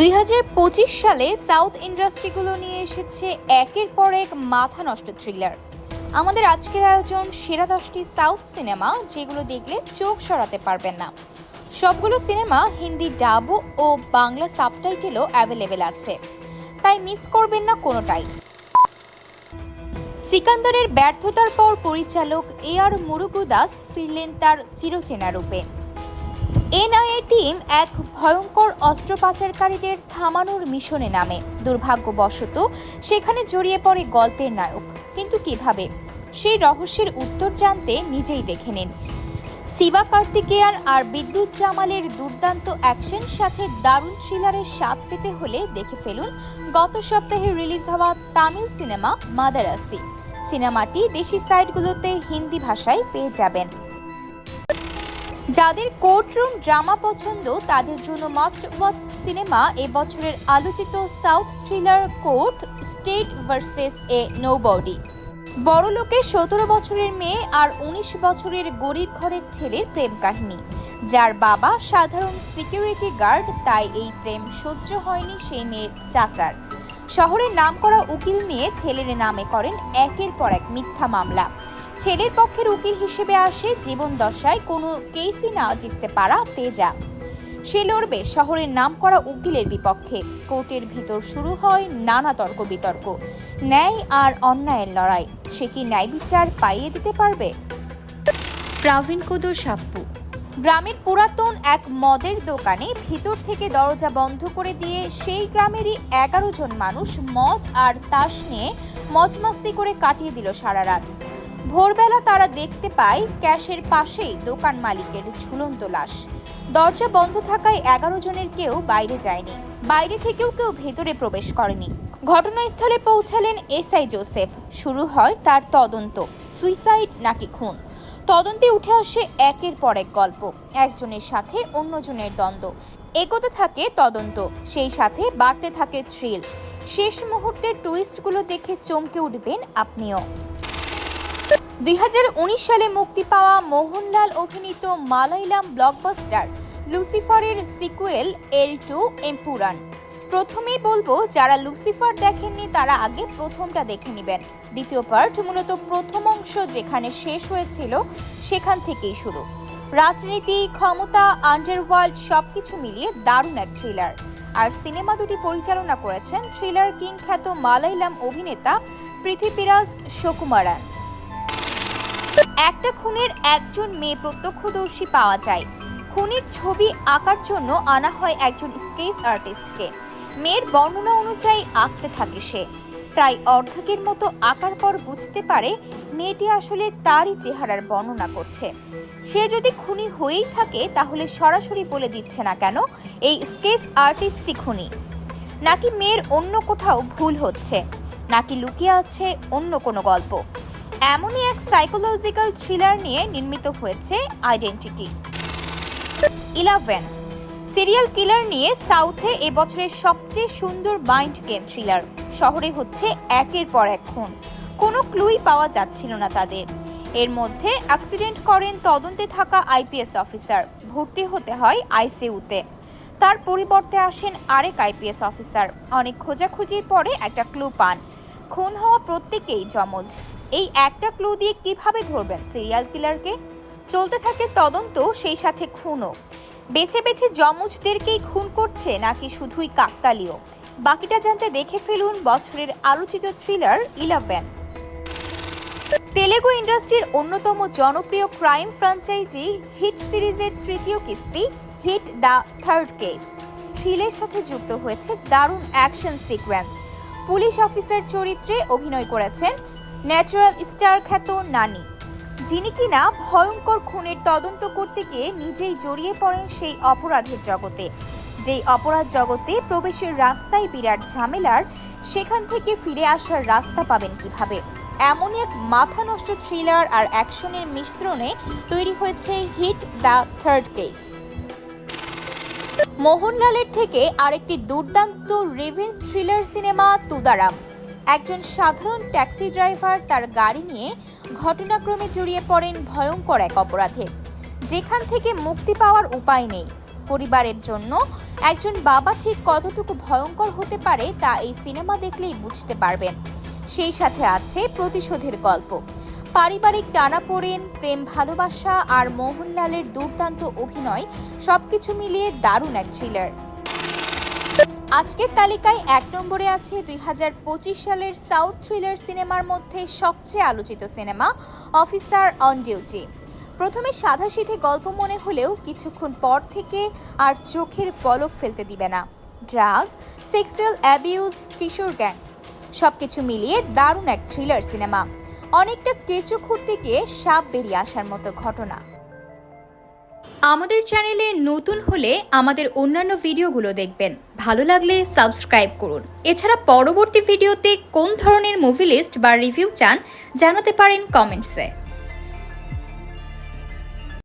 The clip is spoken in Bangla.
দুই হাজার পঁচিশ সালে সাউথ ইন্ডাস্ট্রিগুলো নিয়ে এসেছে একের পর এক মাথা নষ্ট থ্রিলার। আমাদের আজকের আয়োজন সেরা দশটি সাউথ সিনেমা যেগুলো দেখলে চোখ সরাতে পারবেন না। সবগুলো সিনেমা হিন্দি ডাব ও বাংলা সাবটাইটেলও অ্যাভেলেবেল আছে। তাই মিস করবেন না কোনোটাই। সিকান্দরের ব্যর্থতার পর পরিচালক এ আর মুরুগুদাস ফিরলেন তার চিরচেনা রূপে। এনআইএ টিম এক ভয়ঙ্কর অস্ত্র পাচারকারীদের থামানোর মিশনে নামে। দুর্ভাগ্যবশত, সেখানে জড়িয়ে পড়ে গল্পের নায়ক। কিন্তু কীভাবে? সেই রহস্যের উত্তর জানতে নিজেই দেখে নিন। শিবা কার্তিকেয়ান আর বিদ্যুৎ জামালের দুর্দান্ত অ্যাকশন সাথে দারুণ থ্রিলারের স্বাদ পেতে হলে দেখে ফেলুন গত সপ্তাহে রিলিজ হওয়া তামিল সিনেমা মাদারাসি। সিনেমাটি দেশি সাইটগুলোতে হিন্দি ভাষায় পেয়ে যাবেন। যাদের কোর্টরুম ড্রামা পছন্দ, তাদের জন্য মাস্ট ওয়াচ সিনেমা এবছরের আলোচিত south thriller court state versus a nobody বড় লোকের সতেরো বছরের মেয়ে আর উনিশ বছরের গরিব ঘরের ছেলের প্রেম কাহিনী। যার বাবা সাধারণ সিকিউরিটি গার্ড তাই এই প্রেম সহ্য হয়নি সেই মেয়ের চাচার। শহরের নামকরা উকিল নিয়ে ছেলের নামে করেন একের পর এক মিথ্যা মামলা। ছেলের পক্ষের উকিল হিসেবে আসে জীবন দশায় কোনো কেসই না জিততে পারা তেজা। সে লড়বে শহরের নাম করা উকিলের বিপক্ষে। কোর্টের ভিতর শুরু হয় নানা তর্ক বিতর্ক ন্যায় আর অন্যায়ের লড়াই। সে কি ন্যায় বিচার পাইয়ে দিতে পারবে? প্রবীণ কুদো সাপ্পু। গ্রামের পুরাতন এক মদের দোকানে ভিতর থেকে দরজা বন্ধ করে দিয়ে সেই গ্রামেরই এগারো জন মানুষ মদ আর তাস নিয়ে মজমাস্তি করে কাটিয়ে দিল সারা রাত। ভোরবেলা তারা দেখতে পায় ক্যাশের পাশেই দোকান মালিকের ঝুলন্ত লাশ। দরজা বন্ধ থাকায় এগারো জনের কেউ বাইরে যায়নি। বাইরে থেকেও কেউ ভেতরে প্রবেশ করেনি। ঘটনাস্থলে পৌঁছালেন এসআই জোসেফ। শুরু হয় তার তদন্ত। সুইসাইড নাকি খুন? তদন্তে উঠে আসে একের পর এক গল্প। একজনের সাথে অন্যজনের দ্বন্দ্ব। এগোতে থাকে তদন্ত, সেই সাথে বাড়তে থাকে থ্রিল শেষ মুহূর্তের টুইস্টগুলো দেখে চমকে উঠবেন আপনিও। দুই হাজার উনিশ সালে মুক্তি পাওয়া মোহনলাল অভিনীত মালাইলাম ব্লকবাস্টার, লুসিফারের সিকুয়েল, এল টু, এম্পুরান। প্রথমেই বলব, যারা লুসিফার দেখেননি, তারা আগে প্রথমটা দেখে নেবেন। দ্বিতীয় পার্ট মূলত প্রথম অংশ যেখানে শেষ হয়েছিল, সেখান থেকেই শুরু। রাজনীতি, ক্ষমতা আন্ডারওয়ার্ল্ড সবকিছু মিলিয়ে দারুণ এক থ্রিলার আর সিনেমা দুটি পরিচালনা করেছেন থ্রিলার কিং খ্যাত মালাইলাম অভিনেতা পৃথিবীরাজ সুকুমারান একটা খুনের একজন মেয়ে প্রত্যক্ষদর্শী পাওয়া যায়। খুনির ছবি আঁকার জন্য আনা হয় একজন স্কেচ আর্টিস্টকে। মেয়ের বর্ণনা অনুযায়ী আঁকতে থাকে সে। প্রায় অর্ধেকের মতো আঁকার পর বুঝতে পারে মেয়েটি আসলে তারই চেহারার বর্ণনা করছে। সে যদি খুনি হয়েই থাকে তাহলে সরাসরি বলে দিচ্ছে না কেন, এই স্কেচ আর্টিস্টই খুনি। নাকি মেয়ের অন্য কোথাও ভুল হচ্ছে? নাকি লুকিয়ে আছে অন্য কোনো গল্প? এমনই এক সাইকোলজিক্যাল থ্রিলার নিয়ে নির্মিত হয়েছে আইডেন্টিটি ইলেভেন সিরিয়াল কিলার নিয়ে সাউথে এবছরের সবচেয়ে সুন্দর মাইন্ড গেম থ্রিলার শহরে হচ্ছে একের পর এক খুন। কোনো ক্লুই পাওয়া যাচ্ছিল না তাদের। এর মধ্যে অ্যাক্সিডেন্ট করেন তদন্তে থাকা আইপিএস অফিসার ভর্তি হতে হয় আইসিইউতে তার পরিবর্তে আসেন আরেক আইপিএস অফিসার অনেক খোঁজাখুঁজির পরে একটা ক্লু পান। খুন হওয়া প্রত্যেকেই যমজ। এই একটা ক্লু দিয়ে কীভাবে ধরবেন সিরিয়াল কিলারকে চলতে থাকে তদন্ত, সেই সাথে খুনও। বেছে বেছে যমজদেরকেই খুন করছে নাকি শুধুই কাকতালীয়? বাকিটা জানতে দেখে ফেলুন বছরের আলোচিত থ্রিলার ইলেভেন তেলেগু ইন্ডাস্ট্রির অন্যতম জনপ্রিয় ক্রাইম ফ্র্যাঞ্চাইজি হিট সিরিজের তৃতীয় কিস্তি হিট দ্য থার্ড কেস থ্রিলের সাথে যুক্ত হয়েছে দারুণ অ্যাকশন সিকোয়েন্স পুলিশ অফিসার চরিত্রে অভিনয় করেছেন ন্যাচারাল স্টার খ্যাত নানি, যিনি কিনা ভয়ঙ্কর খুনের তদন্ত করতে গিয়ে নিজেই জড়িয়ে পড়েন সেই অপরাধের জগতে। যেই অপরাধ জগতে প্রবেশের রাস্তায় বিরাট ঝামেলার, সেখান থেকে ফিরে আসার রাস্তা পাবেন কীভাবে? এমনই এক মাথা নষ্ট থ্রিলার আর অ্যাকশনের মিশ্রণে তৈরি হয়েছে হিট দ্য থার্ড কেস। মোহনলালের থেকে আরেকটি দুর্দান্ত রিভেঞ্জ থ্রিলার সিনেমা তুদারাম। একজন সাধারণ ট্যাক্সি ড্রাইভার তার গাড়ি নিয়ে ঘটনাক্রমে জড়িয়ে পড়েন ভয়ঙ্কর এক অপরাধে। যেখান থেকে মুক্তি পাওয়ার উপায় নেই। পরিবারের জন্য একজন বাবা ঠিক কতটুকু ভয়ঙ্কর হতে পারে তা এই সিনেমা দেখলেই বুঝতে পারবেন। সেই সাথে আছে প্রতিশোধের গল্প। পারিবারিক টানাপোড়েন প্রেম ভালোবাসা আর মোহনলালের দুর্দান্ত অভিনয় সবকিছু মিলিয়ে দারুণ এক থ্রিলার আজকের তালিকায় এক নম্বরে আছে দুই হাজার পঁচিশ সালের সাউথ থ্রিলার সিনেমার মধ্যে সবচেয়ে আলোচিত সিনেমা, অফিসার অন ডিউটি। প্রথমে সাদাসিধে গল্প মনে হলেও কিছুক্ষণ পর থেকে আর চোখের পলক ফেলতে দিবে না। ড্রাগ, সেক্সুয়াল অ্যাবিউজ, কিশোর গ্যাং, সবকিছু মিলিয়ে দারুণ এক থ্রিলার সিনেমা। অনেকটা কেঁচো খুঁড়তে গিয়ে সাপ বেরিয়ে আসার মতো ঘটনা। আমাদের চ্যানেলে নতুন হলে আমাদের অন্যান্য ভিডিওগুলো দেখবেন। ভালো লাগলে সাবস্ক্রাইব করুন। এছাড়া পরবর্তী ভিডিওতে কোন ধরনের মুভি লিস্ট বা রিভিউ চান জানাতে পারেন কমেন্টসে।